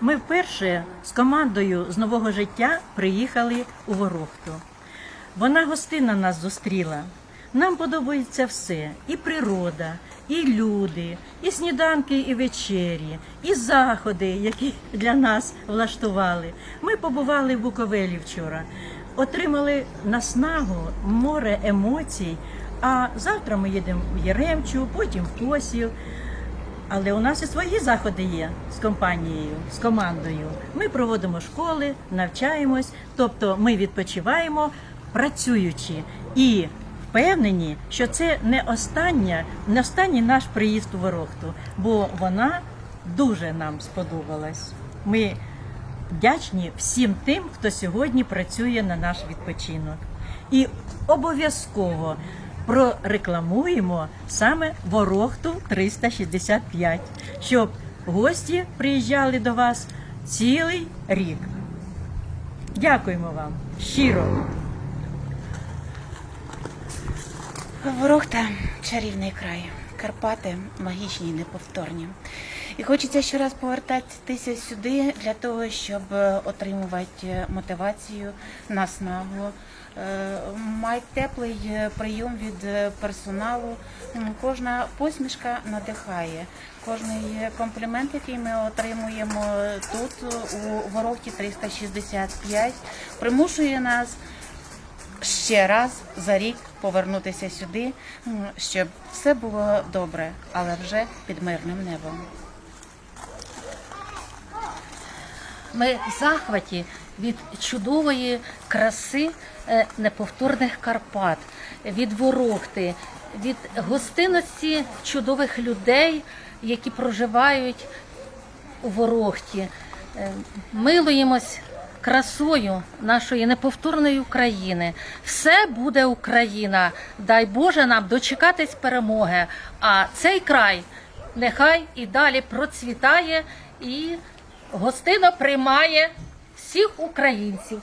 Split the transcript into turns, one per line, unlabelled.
Ми вперше з командою з нового життя приїхали у Ворохту. Вона гостинно нас зустріла. Нам подобається все: і природа, і люди, і сніданки, і вечері, і заходи, які для нас влаштували. Ми побували в Буковелі вчора, отримали наснагу, море емоцій. А завтра ми їдемо в Єремчу, потім в Косів. Але у нас і свої заходи є з компанією, з командою. Ми проводимо школи, навчаємось, тобто ми відпочиваємо працюючи і впевнені, що це не остання, не останній наш приїзд у Ворохту, бо вона дуже нам сподобалась. Ми вдячні всім тим, хто сьогодні працює на наш відпочинок. І обов'язково прорекламуємо саме Ворохту 365, щоб гості приїжджали до вас цілий рік. Дякуємо вам щиро.
Ворохта чарівний край. Карпати магічні, і неповторні. І хочеться щораз повертатися сюди для того, щоб е, отримувати мотивацію, наснагу, е, мати теплий е, прийом від персоналу. Кожна посмішка надихає. Кожний комплімент, який ми отримуємо тут, у Ворохті 365, примушує нас ще раз за рік повернутися сюди, щоб все було добре, але вже під мирним небом.
Ми в захваті від чудової краси е, неповторних Карпат, від ворогти, від гостинності чудових людей, які проживають у ворогті. Е, Милуємось красою нашої неповторної України. Все буде Україна. Дай Боже нам дочекатись перемоги. А цей край нехай і далі процвітає і гостино приймає всіх українців.